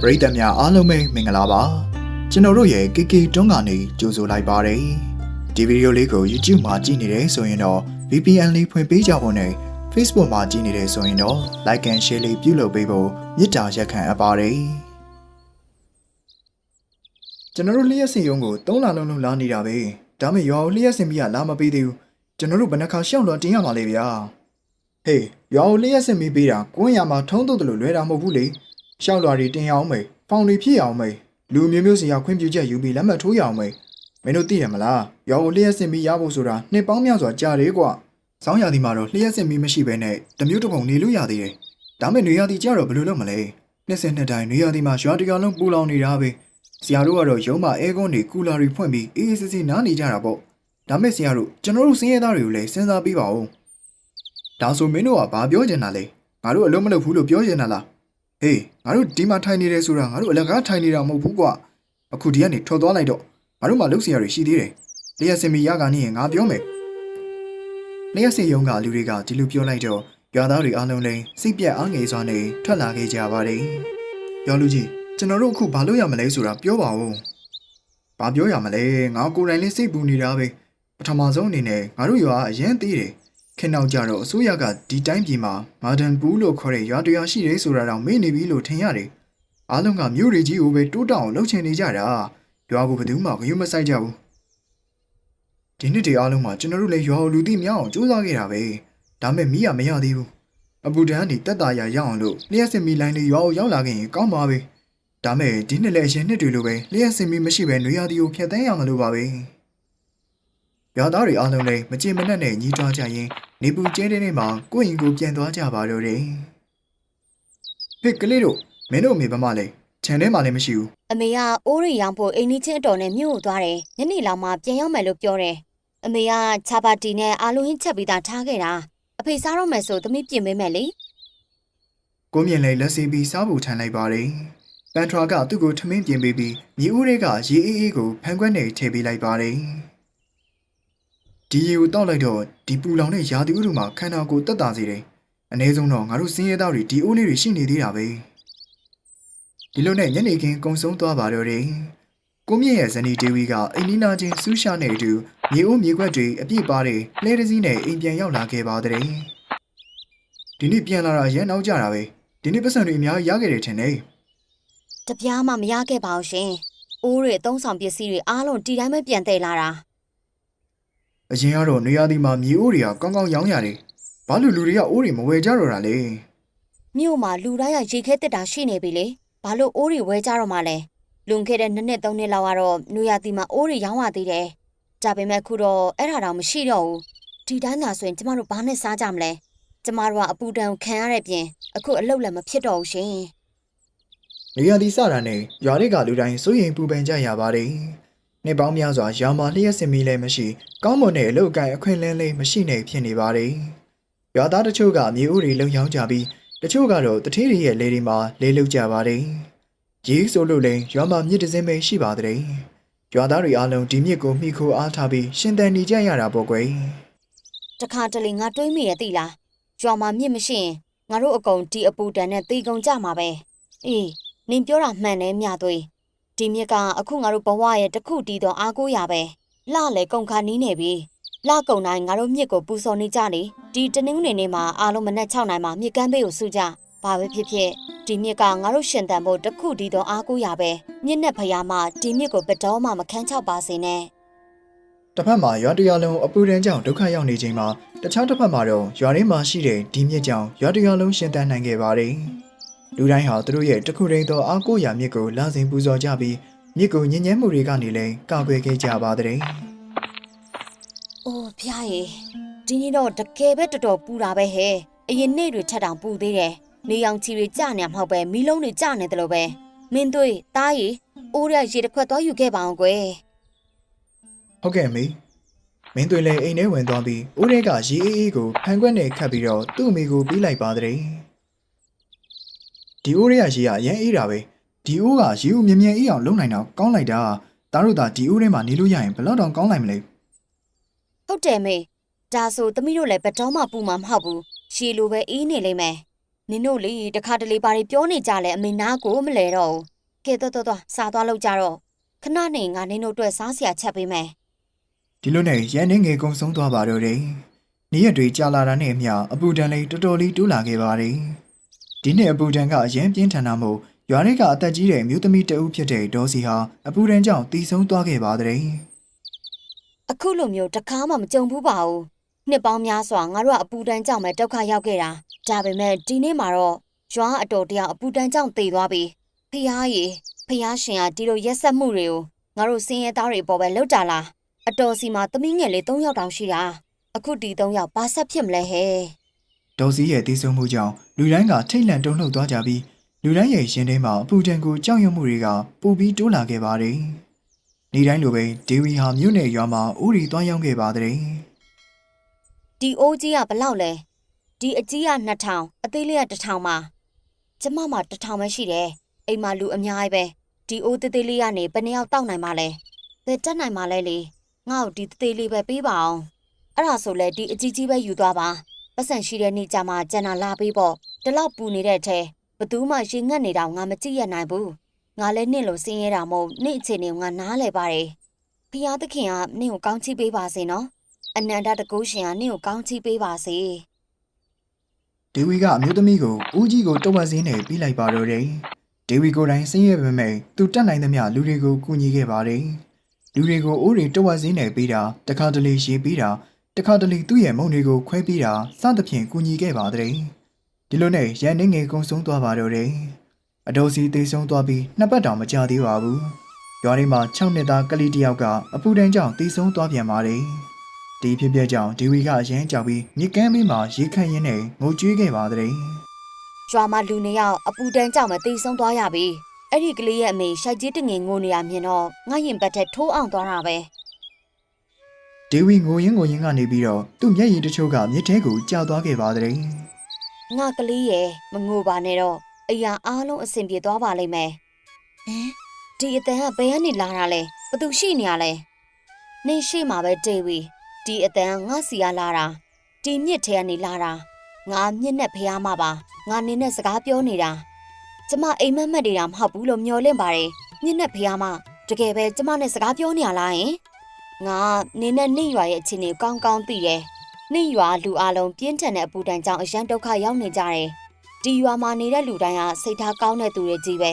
ပရိသတ်များအားလုံးပဲမင်္ဂလာပါကျွန်တော်တို့ရဲ့ KK တွန်းကနေကြိုဆိုလိုက်ပါတယ်ဒီဗီဒီယိုလေးကို YouTube မှာကြည့်နေတယ်ဆိုရင်တော့ VPN လေးဖွင့်ပေးကြဖို့နဲ့ Facebook မှာကြည့်နေတယ်ဆိုရင်တော့ Like and Share လေးပြုလုပ်ပေးဖို့မေတ္တာရက်ခံအပ်ပါတယ်ကျွန်တော်တို့လျှက်စင်ရုံးကို3လလုံးလုံးလာနေတာပဲဒါမဲ့ရွာကိုလျှက်စင်ပြီးကလာမပေးသေးဘူးကျွန်တော်တို့ဘယ်နှခါရှောက်လွန်တင်ရမှာလဲဗျာဟေးရွာကိုလျှက်စင်ပြီးပေးတာကိုယ်ရမှာထုံးတုတ်တယ်လို့လွဲတာမဟုတ်ဘူးလေ ရှောက်လွာတွေတင်ရအောင်မေဖောင်တွေဖြစ်ရအောင်မေလူမျိုးမျိုးစီကခွင့်ပြုချက်ယူပြီးလက်မှတ်ထိုးရအောင်မေမင်းတို့သိတယ်မလားရောကိုလျှက်စင်ပြီးရဖို့ဆိုတာနှစ်ပေါင်းများစွာကြာတယ်ကွာဆောင်းရာသီမှာတော့လျှက်စင်ပြီးမရှိဘဲနဲ့တမျိုးတစ်ပုံနေလို့ရသေးတယ်ဒါမဲ့နေရာသီကြတော့ဘယ်လိုလုပ်မလဲနှစ်စင်နှစ်တိုင်းနေရာသီမှာရွာတရလုံးပူလောင်နေတာပဲဆရာတို့ကတော့ရုံးမှာအဲကွန်းတွေကူလာတွေဖွင့်ပြီးအေးအေးဆေးဆေးနားနေကြတာပေါ့ဒါမဲ့ဆရာတို့ကျွန်တော်တို့စင်းရဲသားတွေကိုလည်းစဉ်းစားပြီးပါဦးဒါဆိုမင်းတို့ကဘာပြောချင်တာလဲငါတို့အလုံးမလုပ်ဘူးလို့ပြောချင်တာလား အေးငါတို့ဒီမှာထိုင်နေတယ်ဆိုတာငါတို့အလကားထိုင်နေတာမဟုတ်ဘူးကွာအခုဒီကနေထွက်သွားလိုက်တော့ငါတို့မှလုပ်စရာတွေရှိသေးတယ်လျှက်စင်မီရကနေငါပြောမယ်လျှက်စင်ယုံကလူတွေကဒီလိုပြောလိုက်တော့ရွာသားတွေအားလုံးလည်းစိတ်ပြတ်အားငယ်စွာနဲ့ထွက်လာခဲ့ကြပါတယ်ပြောလူကြီးကျွန်တော်တို့အခုဘာလုပ်ရမလဲဆိုတာပြောပါဦးဘာပြောရမလဲငါကိုယ်တိုင်လေးစိတ်ပူနေတာပဲပထမဆုံးအနေနဲ့ငါတို့ရွာအရင်သေးတယ် ခင်နောက်ကြတော့အစိုးရကဒီတိုင်းပြည်မှာမာဒန်ဘူးလို့ခေါ်တဲ့ရွာတရားရှိတယ်ဆိုတာတော့မေ့နေပြီလို့ထင်ရတယ်။အားလုံးကမြို့တွေကြီးကိုပဲတိုးတောင်လှုပ်ချင်နေကြတာ။ရွာကိုဘယ်သူမှဂရုမစိုက်ကြဘူး။ဒီနှစ်တည်းအားလုံးမှာကျွန်တော်တို့လည်းရွာကိုလူသိများအောင်စူးစမ်းခဲ့တာပဲ။ဒါမဲ့မီးကမရသေးဘူး။အပူဒန်းဒီတက်တာရရအောင်လို့လျှက်စင်မီလိုင်းလေးရွာကိုရောက်လာခဲ့ရင်ကောင်းပါပဲ။ဒါမဲ့ဒီနှစ်လည်းအရင်နှစ်တွေလိုပဲလျှက်စင်မီမရှိပဲနွေရာသီကိုဖျက်သိမ်းရမှာလို့ပါပဲ။ ရွာသားတွေအားလုံးလည်းမကြင်မနှက်နဲ့ညီးတွားကြရင်နေပူကျဲတဲ့နေ့မှာကိုယ့်ရင်ကိုပြန်သွားကြပါတော့တယ်။ဟေ့ကလေးတို့မင်းတို့အမေဘာမှလဲခြံထဲမှာလည်းမရှိဘူးအမေကအိုးရီရောင်ဖို့အိမ်နီးချင်းအတော်နဲ့မြို့ကိုသွားတယ်ညနေလောက်မှပြန်ရောက်မယ်လို့ပြောတယ်အမေကချာပါတီနဲ့အာလူဟင်းချက်ပြီးသားထားခဲ့တာအဖေစားတော့မယ်ဆိုသမီးပြင်ပေးမယ်လေ။ကိုမြင်လည်းလက်စီပြီးစားဖို့ထမ်းလိုက်ပါတယ်။ပန်ထရာကသူ့ကိုထမင်းပြင်ပေးပြီးမြေဦးတွေကရေအေးအေးကိုဖန်ခွက်နဲ့ထည့်ပေးလိုက်ပါတယ်။ ဒီရေကိုတောက်လိုက်တော့ဒီပူလောင်တဲ့ရာသီဥတုမှာခန္ဓာကိုယ်တက်တာစေတယ်။အနည်းဆုံးတော့ငါတို့စင်းရဲသားတွေဒီအိုးလေးတွေရှိနေသေးတာပဲ။ဒီလိုနဲ့ညနေခင်းကုံဆုံးသွားပါတော့တယ်။ကိုမြင့်ရဲ့ဇနီးဒေဝီကအိမ်နီးနားချင်းဆူးရှာနဲ့အတူမြေအိုးမြေခွက်တွေအပြည့်ပါတဲ့လှဲတစ်စီးနဲ့အိမ်ပြန်ရောက်လာခဲ့ပါတဲ့။ဒီနေ့ပြန်လာတာရန်နောက်ကြတာပဲ။ဒီနေ့ပတ်စံတွေအများကြီးရခဲ့တယ်ထင်တယ်တပြားမှမရခဲ့ပါဘူးရှင်အိုးရီအသုံးဆောင်ပစ္စည်းတွေအားလုံးဒီတိုင်းပဲပြန်သေးလာတာ။ အရင်ကတော့နေရာဒီမှာမြေအိုးတွေကကောင်းကောင်းရောင်းရတယ်။ဘာလို့လူတွေကအိုးတွေမဝယ်ကြတော့တာလဲမြို့မှာလူတိုင်းရရေခဲတက်တာရှိနေပြီလေဘာလို့အိုးရီဝဲကြတော့မှလဲလွန်ခဲ့တဲ့နှစ်နှစ်သုံးနှစ်လောက်ကတော့နွေရာသီမှာအိုးရီရောင်းရသေးတယ်ဒါပေမဲ့ခုတော့အဲ့ဒါတော့မရှိတော့ဘူးဒီတိုင်းသာဆိုရင်ကျမတို့ဘာနဲ့စားကြမလဲကျမတို့ကအပူဒဏ်ကိုခံရတဲ့ပြင်အခုအလုပ်လည်းမဖြစ်တော့ဘူးရှင်။နေရာဒီစတာနဲ့ရွာတွေကလူတိုင်းစိုးရိမ်ပူပန်ကြရပါတယ်။ နှစ်ပေါင်းများစွာရွာမှာလျှက်စင်မီလည်းမရှိကောင်းမွန်တဲ့အလုပ်အကိုင်အခွင့်အလမ်းလေးမရှိနေဖြစ်နေပါတယ်။ရွာသားတချို့ကမြေအိုးတွေလုံရောင်းကြပြီးတချို့ကတော့တထေးတွေရဲ့လေတွေမှာလေလုကြပါတယ်။ရေးဆိုလို့လည်းရွာမှာမြစ်တစ်စင်းပဲရှိပါတဲ့။ရွာသားတွေအားလုံးဒီမြစ်ကိုမှီခိုအားထားပြီးရှင်သန်နေကြရတာပေါ့ကွယ်။တခါတလေငါတွေးမိရသိလားကြွာမှာမြင့်မရှိရင်ငါတို့အကုန်ဒီအပူဒဏ်နဲ့တေကုန်ကြမှာပဲအေးနင်ပြောတာမှန်တယ်မြသွေး ဒီမြစ်ကအခုငါတို့ဘဝရဲ့တစ်ခုတည်သောအားကိုးရပဲလှလေကုန်ခါနီးနေပြီလှကုန်တိုင်းငါတို့မြစ်ကိုပူစော်နေကြလေဒီတနင်္ဂနွေနေ့မှာအားလုံးမနက်6နိုင်မှာမြစ်ကမ်းဘေးကိုစုကြဘာပဲဖြစ်ဖြစ်ဒီမြစ်ကငါတို့ရှင်တန်ဖို့တစ်ခုတည်သောအားကိုးရပဲမြစ်နဲ့ဖယားမဒီမြစ်ကိုဘယ်တော့မှမခန်းချောက်ပါစေနဲ့တစ်ဖက်မှာရွာတရွာလုံးအပူဒဏ်ကြောင့်ဒုက္ခရောက်နေချိန်မှာတခြားတစ်ဖက်မှာတော့ရွာထဲမှာရှိတဲ့ဒီမြစ်ကြောင့်ရွာတရွာလုံးရှင်သန်နိုင်ခဲ့ပါတယ်။ လူတိုင်းဟာသူတို့ရဲ့တစ်ခုတည်းသောအားကိုးရာမြစ်ကိုလာစဉ်ပူဇော်ကြပြီးမြစ်ကိုညဉ့်ညမ်းမှုတွေကနေလည်းကာကွယ်ခဲ့ကြပါတဲ့။အိုးဖျားရေဒီနေ့တော့တကယ်ပဲတော်တော်ပူတာပဲဟဲ့။အရင်နေ့တွေထက်တောင်ပူသေးတယ်။နေရောင်ခြည်တွေကျနေမှာမဟုတ်ပဲမီးလုံးတွေကျနေတယ်လို့ပဲ။မင်းတို့တားရေအိုးရရေတစ်ခွက်သွားယူခဲ့ပါအောင်ကွယ်။ဟုတ်ကဲ့မေ။မင်းတွေလည်းအိမ်ထဲဝင်သွားပြီးဦးရဲကရေအေးအေးကိုဖန်ခွက်နဲ့ခတ်ပြီးတော့သူ့အမိကိုပြီးလိုက်ပါတဲ့။ ဒီဦးရဲကရေကအရင်အေးတာပဲ။ဒီဦးကရေဦးမြင်မြန်အေးအောင်လုပ်နိုင်တော့ကောင်းလိုက်တာ။သားတို့သာဒီဦးထဲမှာနေလို့ရရင်ဘယ်တော့တောင်ကောင်းနိုင်မလဲ။ဟုတ်တယ်မေ။ဒါဆိုသမီးတို့လည်းဘယ်တော့မှပူမှာမဟုတ်ဘူး။ရှည်လိုပဲအေးနေလိမ့်မယ်နင်တို့လေတခါတလေပါရီပြောနေကြလဲအမေနာကိုမလဲတော့ဘူးကဲတော့တော့တော့စားသွားလောက်ကြတော့ခဏနေငါနင်တို့အတွက်စားစရာချက်ပေးမယ်ဒီလိုနဲ့ရန်နေငယ်ကုံဆုံးသွားပါတော့တယ်။နေ့ရက်တွေကြာလာတာနဲ့အမျှအပူဒဏ်လေးတော်တော်လေးတိုးလာခဲ့ပါတယ်။ ဒီနေ့အပူဒဏ်ကအရင်ပြင်းထန်တာမို့ရွာထဲကအသက်ကြီးတဲ့မြို့သမီးတဦးဖြစ်တဲ့ဒေါ်စီဟာအပူဒဏ်ကြောင့်တီဆုံးသွားခဲ့ပါတဲ့။အခုလိုမျိုးတခါမှမကြုံဘူးပါဘူးနှစ်ပေါင်းများစွာငါတို့ကအပူတန်းကြောင့်ပဲဒုက္ခရောက်ခဲ့တာဒါပေမဲ့ဒီနေ့မှာတော့ရွာအတော်တယောက်အပူတန်းကြောင့်သေသွားပြီဖះရေဖះရှင်ကဒီလိုရက်ဆက်မှုတွေကိုငါတို့စင်းရဲသားတွေပေါ်ပဲလောက်တာလားအတော်စီမှာသမီးငယ်လေး၃ယောက်တောင်ရှိတာအခုဒီ၃ယောက်ဘာဆက်ဖြစ်မလဲဟဲ့ ဒေါ်စီရဲ့တီးဆုံးမှုကြောင့်လူတိုင်းကထိတ်လန့်တုန်လှုပ်သွားကြပြီးလူတိုင်းရဲ့ရင်ထဲမှာအပူဒဏ်ကိုကြောက်ရွံ့မှုတွေကပိုပြီးတိုးလာခဲ့ပါတယ်။နေ့တိုင်းလိုပဲဒေဝီဟာမြို့နယ်ရွာမှာဥရီသွားရောက်ခဲ့ပါတယ်။ဒီအိုးကြီးကဘလောက်လဲဒီအကြီးက2000အသေးလေးက1000ပါကျမမှာ1000ပဲရှိတယ်အိမ်မှာလူအများကြီးပဲဒီအိုးသေးသေးလေးကနေဘယ်နှစ်ယောက်တောက်နိုင်မှာလဲဘယ်တက်နိုင်မှာလဲလေငါ့ကိုဒီသေးသေးလေးပဲပေးပါအောင်အဲ့ဒါဆိုလဲဒီအကြီးကြီးပဲယူသွားပါ ပတ်စံရှိတဲ့နေ့ကျမှကျန်တာလာပေးပေါ့ဒီလောက်ပူနေတဲ့အထဲဘသူမှရေငတ်နေတာငါမကြည့်ရနိုင်ဘူးငါလည်းနင့်လိုစင်းရတာမို့နင့်အခြေအနေကိုငါနားလဲပါတယ်ဖျားသခင်ကနင့်ကိုကောင်းချီးပေးပါစေနော်အနန္တတကုရှင်ကနင့်ကိုကောင်းချီးပေးပါစေဒေဝီကအမျိုးသမီးကိုဦးကြီးကိုတဝက်စင်းနဲ့ပြီးလိုက်ပါတော့တယ်။ဒေဝီကိုယ်တိုင်ဆင်းရဲပေမဲ့သူတတ်နိုင်သမျှလူတွေကိုကူညီခဲ့ပါတယ်။လူတွေကိုအိုးတွေတဝက်စင်းနဲ့ပြီးတာတခါတလေရေးပြီးတာ တခါတလေသူ့ရဲ့မုံတွေကိုခွဲပြီးတာစသဖြင့်ကူညီခဲ့ပါတယ်။ဒီလိုနဲ့ရန်နေငယ်ကုံဆုံးသွားပါတော့တယ်။အတော်စီသေးဆုံးသွားပြီးနှစ်ပတ်တောင်မကြာသေးပါဘူး။ရွာထဲမှာ6နှစ်သားကလေးတစ်ယောက်ကအပူဒဏ်ကြောင့်သေဆုံးသွားပြန်ပါတယ်။ဒီဖြစ်ပျက်ကြောင့်ဒေဝီကအရန်ကြောက်ပြီးမြစ်ကမ်းဘေးမှာရေခန့်ရင်းနဲ့ငိုကြွေးခဲ့ပါတဲ့ရွာမှာလူနှစ်ယောက်အပူတန်းကြောင့်မတိတ်ဆုံးသွားရပြီအဲ့ဒီကလေးရဲ့အမေရှိုက်ကြီးတငင်ငိုနေရမြင်တော့ငါရင်ဘတ်ထက်ထိုးအောင်သွားတာပဲ ဒေဝီငိုရင်းငိုရင်းကနေပြီးတော့သူ့မျက်ရည်တချို့ကမြစ်ထဲကိုကျသွားခဲ့ပါတဲ့ငါကလေးရဲ့မငိုပါနဲ့တော့အရာအားလုံးအဆင်ပြေသွားပါလိမ့်မယ်ဟမ်ဒီအတန်ကဘယ်ကနေလာတာလဲဘသူရှိနေရလဲနင်းရှိမှာပဲဒေဝီဒီအတန်ငါစီရလာတာဒီမြစ်ထဲကနေလာတာငါမြစ်နဲ့ဖျားမှာပါငါနင်းနဲ့စကားပြောနေတာကျမအိမ်မက်မက်နေတာမဟုတ်ဘူးလို့မျောလင့်ပါတယ်ညစ်နဲ့ဖះမတကယ်ပဲကျမနဲ့စကားပြောနေရလားယင် ငါနင်းနဲ့နှိမ့်ရွာရဲ့အခြေအနေကိုကောင်းကောင်းသိတယ်နှိမ့်ရွာလူအလုံးပြင်းထန်တဲ့အပူဒဏ်ကြောင့်အရန်ဒုက္ခရောက်နေကြတယ်ဒီရွာမှာနေတဲ့လူတိုင်းကစိတ်ထားကောင်းတဲ့သူတွေကြီးပဲ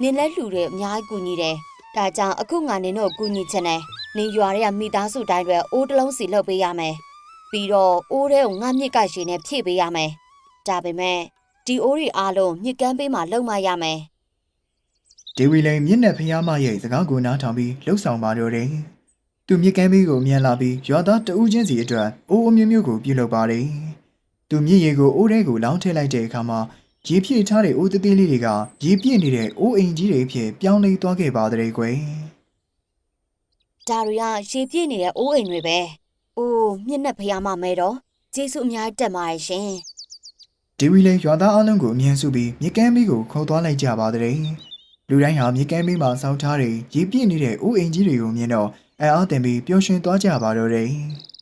နင်းလဲလူတွေအများကြီးကူညီတယ်ဒါကြောင့်အခုငါနင်းတို့ကူညီချင်တယ်နင်းရွာတွေကမိသားစုတိုင်းတွေအိုးတစ်လုံးစီလှုပ်ပေးရမယ်ပြီးတော့အိုးထဲကိုငါမြစ်ကရှည်နဲ့ဖြည့်ပေးရမယ်ဒါပေမဲ့ဒီအိုးတွေအားလုံးမြစ်ကမ်းပေးမှလုံမရမယ်ဒေဝီလည်းမျက်နှာဖျားမရဲ့စကားကိုနားထောင်ပြီးလှုပ်ဆောင်ပါတော့တယ် သူမြစ်ကမ်းဘေးကိုမြန်လာပြီးရွာသားတဦးချင်းစီအတွက်အိုးအမျိုးမျိုးကိုပြုလုပ်ပါတယ်သူမြစ်ရေကိုအိုးထဲကိုလောင်းထည့်လိုက်တဲ့အခါမှာရေပြည့်ထားတဲ့အိုးသေးသေးလေးတွေကရေပြည့်နေတဲ့အိုးအိမ်ကြီးတွေအဖြစ်ပြောင်းလဲသွားခဲ့ပါတဲ့ကွယ်ဒါတွေကရေပြည့်နေတဲ့အိုးအိမ်တွေပဲ။အိုးမြင့်နဲ့ဖျားမမဲတော့ကျေးဇူးအများကြီးတက်ပါတယ်ရှင်ဒေဝီလည်းရွာသားအလုံးကိုအမြန်စုပြီးမြစ်ကမ်းဘေးကိုခေါ်သွားလိုက်ကြပါတဲ့လူတိုင်းဟာမြစ်ကမ်းဘေးမှာစောက်ထားတဲ့ရေပြည့်နေတဲ့အိုးအိမ်ကြီးတွေကိုမြင်တော့ အံ့အားသင်ပြီးပျော်ရွှင်သွားကြပါတော့တယ်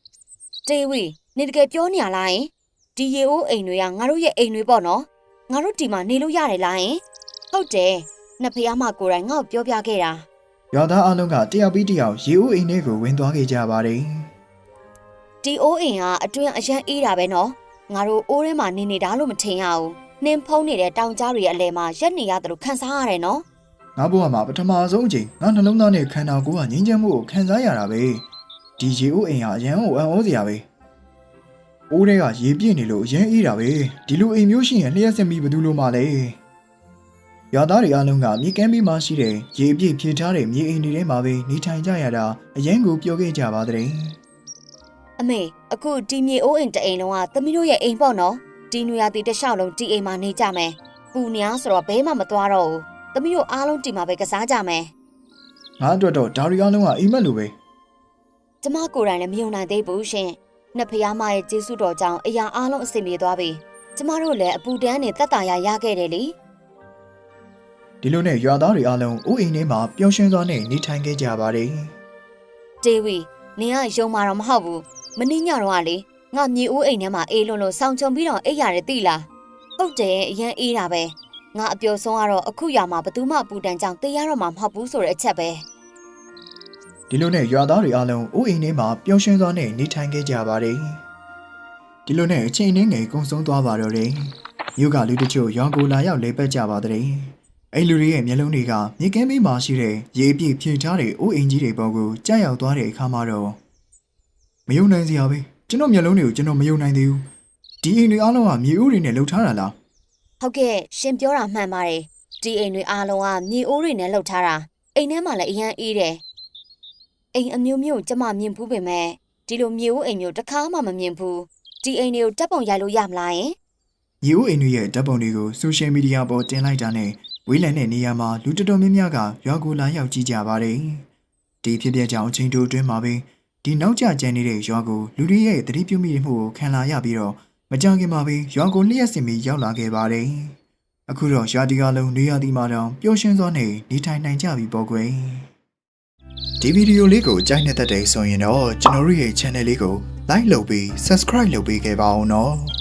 ။တေဝီနေတကယ်ပြောနေရလားယင်။ဒီရေအိုးအိမ်တွေကငါတို့ရဲ့အိမ်တွေပေါ့နော်။ငါတို့ဒီမှာနေလို့ရတယ်လားယင်။ဟုတ်တယ်။နှစ်ဖျားမကိုယ်တိုင်ငါ့ကိုပြောပြခဲ့တာရွာသားအလုံးကတယောက်ပြီးတယောက်ရေအိုးအိမ်ထဲကိုဝင်သွားခဲ့ကြပါတယ်။ဒီအိုးအိမ်ကအတွင်းအရန်အေးတာပဲနော်။ငါတို့အိုးထဲမှာနေနေတာလို့မထင်ရဘူး။နင်းဖုံးနေတဲ့တောင်ကြားတွေရဲ့အလဲမှာရက်နေရတယ်လို့ခံစားရတယ်နော်။ ငါဘဝမှာပထမဆုံးအချိန်ငါနှလုံးသားနဲ့ခန္ဓာကိုယ်ကငြင်းချမ်းမှုကိုခံစားရတာပဲဒီရေအိုးအိမ်ဟာအရန်ကိုအံ့ဩစရာပဲအိုးထဲကရေပြည့်နေလို့အရန်အေးတာပဲဒီလိုအိမ်မျိုးရှိရင်လျှက်စင်ပြီးဘယ်သူလိုမှလဲရွာသားတွေအလုံးကမြေကမ်းပြီးမှရှိတဲ့ရေပြည့်ဖြည့်ထားတဲ့မြေအိမ်တွေထဲမှာပဲနေထိုင်ကြရတာအရန်ကိုပျော်ခဲ့ကြပါတဲ့အမေအခုဒီမြေအိုးအိမ်တအိမ်လုံးကသမီးတို့ရဲ့အိမ်ပေါ့နော်ဒီနွေရာသီတစ်လျှောက်လုံးဒီအိမ်မှာနေကြမယ်ပူနေအောင်ဆိုတော့ဘဲမှမသွားတော့ဘူး သမီးတို့အားလုံးဒီမှာပဲကစားကြမယ်ငါအတွက်တော့ဒါရီအလုံးကအိမ်မက်လိုပဲကျမကိုယ်တိုင်လည်းမယုံနိုင်သေးဘူးရှင်နှစ်ဖျားမရဲ့ကျေးဇူးတော်ကြောင့်အရာအားလုံးအဆင်ပြေသွားပြီကျမတို့လည်းအပူတန်းနဲ့တက်တာရရခဲ့တယ်လေဒီလိုနဲ့ရွာသားတွေအလုံးအိုးအိမ်ထဲမှာပျော်ရွှင်စွာနဲ့နေထိုင်ခဲ့ကြပါတယ်ဒေဝီနင်ကယုံမာတော့မဟုတ်ဘူးမင်းညတော့ကလေငါမြေအိုးအိမ်ထဲမှာအေးလွန်းလို့ဆောင်းချုံပြီးတော့အိပ်ရတယ်သိလားဟုတ်တယ်အရင်အေးတာပဲ ငါအပျော်ဆုံးကတော့အခုရွာမှာဘသူမှအပူတန်ကြောင့်တေးရတော့မှာမဟုတ်ဘူးဆိုတဲ့အချက်ပဲဒီလိုနဲ့ရွာသားတွေအားလုံးဥအိမ်ထဲမှာပျော်ရွှင်စွာနဲ့နေထိုင်ခဲ့ကြပါတယ်ဒီလိုနဲ့အချိန်နှင်းငယ်ကုံဆုံးသွားပါတော့တယ်မြို့ကလူတချို့ရွာကိုလာရောက်လေပတ်ကြပါတဲ့အဲ့လူတွေရဲ့မျက်လုံးတွေကမြေကမ်းဘေးမှာရှိတဲ့ရေပြည့်ဖြည့်ထားတဲ့ဥအိမ်ကြီးတွေပေါ်ကိုကြားရောက်သွားတဲ့အခါမှာတော့မယုံနိုင်စရာပဲကျွန်တော်မျက်လုံးတွေကိုကျွန်တော်မယုံနိုင်သေးဘူးဒီအိမ်တွေအားလုံးကမြေဥတွေနဲ့လှုပ်ထားတာလား ဟုတ်ကဲ့ရှင်ပြောတာမှန်ပါတယ်ဒီအိမ်တွေအားလုံးကမြေအိုးတွေနဲ့လှုပ်ထားတာအိမ်ထဲမှာလည်းအရင်အေးတယ်အိမ်အမျိုးမျိုးကျမမြင်ဘူးပေမဲ့ဒီလိုမြေအိုးအိမ်မျိုးတစ်ခါမှမမြင်ဘူးဒီအိမ်တွေကိုတက်ပုံရိုက်လို့ရမလားယင်မြေဥအိမ်တွေရဲ့ဓာတ်ပုံတွေကိုဆိုရှယ်မီဒီယာပေါ်တင်လိုက်တာနဲ့ဝေးလံတဲ့နေရာမှာလူတော်တော်များများကရွာကိုလာရောက်ကြည့်ကြပါတယ်။ဒီဖြစ်ပျက်ကြောင့်အချိန်တိုအတွင်းမှာပဲဒီနောက်ကျကျန်နေတဲ့ရွာကိုလူတွေရဲ့သတိပြုမိမှုကိုခံလာရပြီးတော့ မကြခင်မှာပဲရွာကိုလျှက်စင်ပြီးရောက်လာခဲ့ပါတယ်။အခုတော့ရွာဒီကလုံးနေရာဒီမှာတော့ပျော်ရွှင်စွာနဲ့နေထိုင်နိုင်ကြပြီပေါ့ကွယ်။ဒီဗီဒီယိုလေးကိုကြိုက်နေတဲ့တဲ့ဆိုရင်တော့ကျွန်တော်တို့ရဲ့ channel လေးကို like လုပ်ပြီး subscribe လုပ်ပေးခဲ့ပါအောင်နော်။